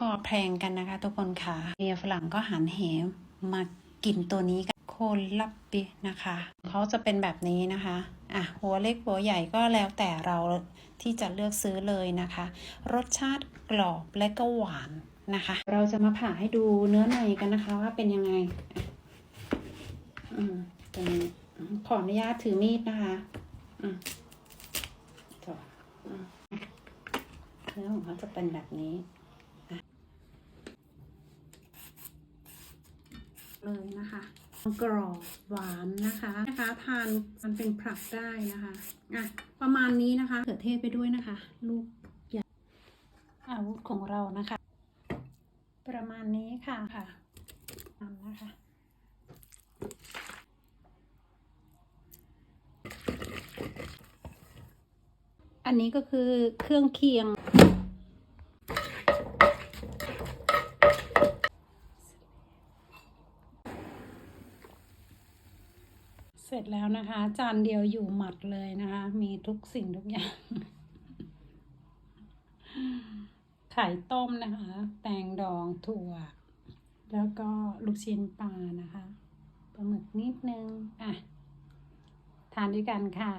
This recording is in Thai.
ก็แพงกันนะคะ ทุกคนค่ะเมียฝรั่งก็หันเหมากินตัวนี้กันโคลับปินะคะ เขาจะเป็นแบบนี้นะคะ อะ หัวเล็กหัวใหญ่ก็แล้วแต่เราที่จะเลือกซื้อเลยนะคะ รสชาติกรอบและก็หวานนะคะ เราจะมาผ่าให้ดูเนื้อในกันนะคะว่าเป็นยังไงอืมเป็นขออนุญาตถือมีดนะคะ อืมต่ออืมเนื้อของเขาจะเป็นแบบนี้อะ เลยนะคะกรอบหวานนะคะนะคะทานมันเป็นผักได้นะคะอะประมาณนี้นะคะเขือเทศไปด้วยนะคะ ลูกใหญ่อาวุธของเรานะคะ ประมาณนี้ค่ะค่ะทำนะคะอันนี้ก็คือเครื่องเคียง เสร็จแล้วนะคะ จานเดียวอยู่หมัดเลยนะคะ มีทุกสิ่งทุกอย่าง ไข่ต้มนะคะ แตงดองถั่ว แล้วก็ลูกชิ้นปลานะคะปลาหมึกนิดนึง อะ ทานด้วยกันค่ะ